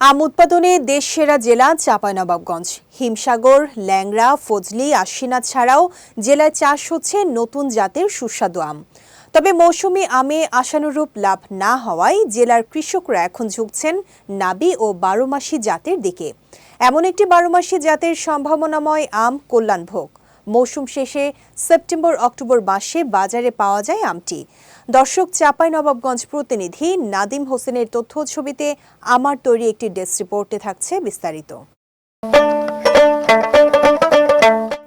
আম উৎপাদনে দেশ সেরা জেলা চাঁপাইনবাবগঞ্জ। হিমসাগর ল্যাংরা ফজলি আশ্বিনা ছাড়াও জেলায় চাষ হচ্ছে নতুন জাতের সুস্বাদু আম। তবে মৌসুমি আমে আশানুরূপ লাভ না হওয়ায় জেলার কৃষকরা এখন ঝুঁকছেন নাবি ও বারোমাসি জাতের দিকে। এমন একটি বারোমাসি জাতের সম্ভাবনাময় আম কল্যাণভোগ। মৌসুম শেষে সেপ্টেম্বর অক্টোবর মাসে বাজারে পাওয়া যায় আমটি। দর্শক চাপাই নবাবগঞ্জ প্রতিনিধি নাদিম হোসেনের তথ্য ছবিতে আমার তৈরি একটি ডেস্ক রিপোর্টে থাকছে বিস্তারিত।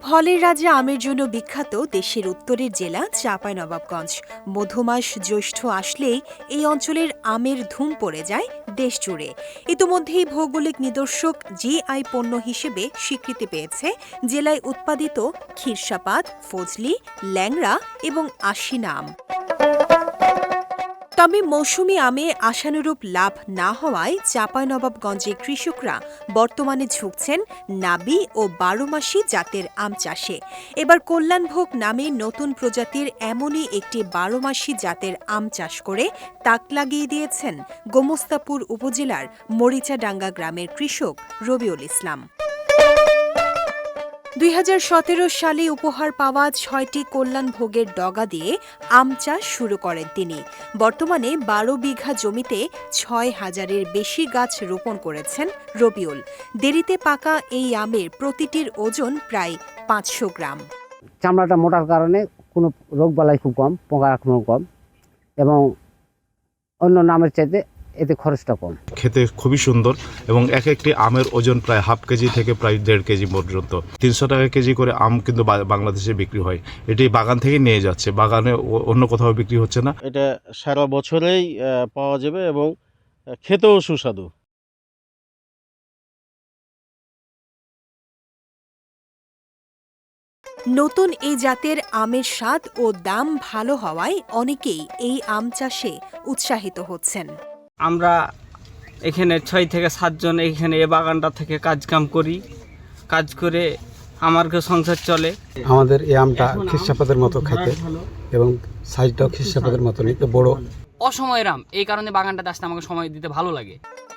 ফলের রাজা আমের জন্য বিখ্যাত দেশের উত্তরের জেলা চাপাই নবাবগঞ্জ। মধুমাস জ্যৈষ্ঠ আসলেই এই অঞ্চলের আমের ধুম পড়ে যায় দেশ জুড়ে। ইতোমধ্যেই ভৌগোলিক নিদর্শক জিআই পণ্য হিসেবে স্বীকৃতি পেয়েছে জেলায় উৎপাদিত ক্ষীরসাপাত, ফজলি, ল্যাংড়া এবং আশিনা আম তবে মৌসুমি আমে আশানুরূপ লাভ না হওয়ায় চাঁপাইনবাবগঞ্জের কৃষকরা বর্তমানে ঝুঁকছেন নাবি ও বারোমাসি জাতের আম চাষে। এবার কল্যাণভোগ নামে নতুন প্রজাতির এমনই একটি বারোমাসি জাতের আম চাষ করে তাক লাগিয়ে দিয়েছেন গোমস্তাপুর উপজেলার মরিচাডাঙ্গা গ্রামের কৃষক রবিউল ইসলাম। দুই হাজার সতেরো সালে উপহার পাওয়া ছয়টি কল্যাণ ভোগের ডগা দিয়ে আম চাষ শুরু করেন তিনি। বর্তমানে বারো বিঘা জমিতে ছয় হাজারের বেশি গাছ রোপণ করেছেন রবিউল। দেরিতে পাকা এই আমের প্রতিটির ওজন প্রায় পাঁচশো গ্রাম। চামড়াটা মোটার কারণে কোনো রোগবালাই খুব কম, পোকা কম এবং অন্য নামের চাইতে এতে খরচটা কম। খেতে খুবই সুন্দর এবং এক একটি আমের ওজন প্রায় হাফ কেজি থেকে প্রায় দেড় কেজি পর্যন্ত। তিনশো টাকা কেজি করে আম কিন্তু বা- বাংলাদেশে বিক্রি হয়। এটি বাগান থেকে নিয়ে যাচ্ছে। বাগানে অন্য কোথাও বিক্রি হচ্ছে না। এটা সারা বছরেই পাওয়া যাবে এবং খেতেও সুস্বাদু। নতুন এই জাতের আমের স্বাদ ও দাম ভালো হওয়ায় অনেকেই এই আম চাষে উৎসাহিত হচ্ছেন। আমরা এখানে ছয় থেকে সাতজন এখানে এ বাগানটা থেকে কাজ কাম করি। কাজ করে আমার সংসার চলে। আমাদের এই আমটা খ্রিস্টাপাতের মতো খাইতে এবং সাইজটাও খ্রিস্টাপাতের মতো নিতে বড়। অসময়ের আম এই কারণে বাগানটাতে আসতে আমাকে সময় দিতে ভালো লাগে।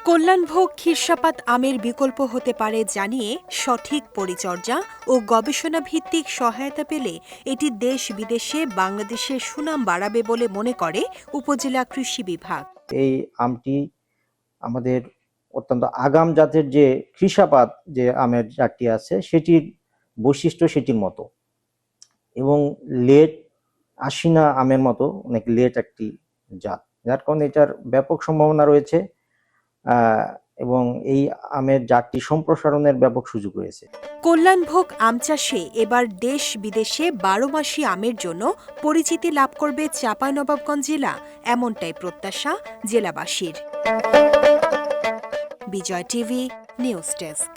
কল্যাণভোগ ক্ষীরসাপাত আমের বিকল্প হতে পারে জানিয়ে সঠিক পরিচর্যা ও গবেষণা ভিত্তিক সহায়তা পেলে এটি দেশ বিদেশে বাংলাদেশের সুনাম বাড়াবে বলে মনে করে উপজেলা কৃষি বিভাগ। এই আমটি আমাদের অত্যন্ত আগাম জাতের যে কৃষাপাত যে আমের জাতটি আছে, সেটির বৈশিষ্ট্য সেটির মতো। এবং লেট আশিনা আমের মতো অনেক লেট একটি জাত। যার কারণে এটার ব্যাপক সম্ভাবনা রয়েছে। এবং এই আমের জাতটি সম্প্রসারণের ব্যাপক সুযোগ রয়েছে। কল্যাণভোগ আম চাষে এবার দেশ বিদেশে বারো মাসি আমের জন্য পরিচিতি লাভ করবে চাঁপাইনবাবগঞ্জ জেলা, এমনটাই প্রত্যাশা জেলাবাসীর। Bijoy TV, news desk.